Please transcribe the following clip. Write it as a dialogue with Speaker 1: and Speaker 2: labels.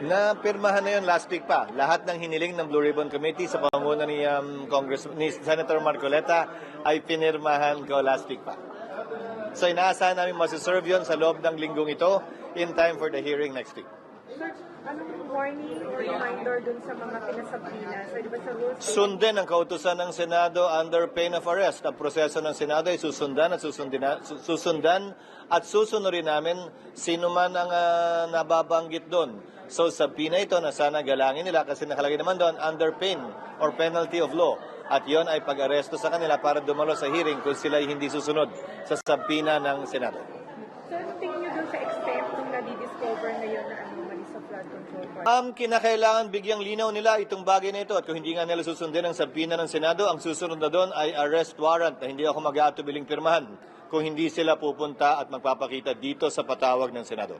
Speaker 1: Na pirmahan na yun last week pa. Lahat ng hiniling ng Blue Ribbon Committee sa pamumuno ni, um, Congress, ni Senator Marcoleta ay pinirmahan ko last week pa. So inaasahan namin masiserve yun sa loob ng linggong ito in time for the hearing next week.
Speaker 2: Sir, anong warning or reminder dun sa mga pinasablina? So, di ba sa rules?
Speaker 1: Sundin ang kautusan ng Senado under pain of arrest. Ang proseso ng Senado ay susundan at susundin, su- susundan at susunurin namin sino man ang ah, nababanggit doon. So sa pina ito na sana galangin nila kasi nakalagay naman doon under pain or penalty of law. At yon ay pag-aresto sa kanila para dumalo sa hearing kung sila ay hindi susunod sa sabina ng Senado.
Speaker 2: So, ano tingin nyo dun sa extent nung nadi-discover na yun na anomaly sa flood control part?
Speaker 1: Um, kinakailangan bigyang linaw nila itong bagay na ito at kung hindi nga nila susundin ang sabina ng Senado, ang susunod na doon ay arrest warrant na hindi ako mag-aatubiling pirmahan kung hindi sila pupunta at magpapakita dito sa patawag ng Senado.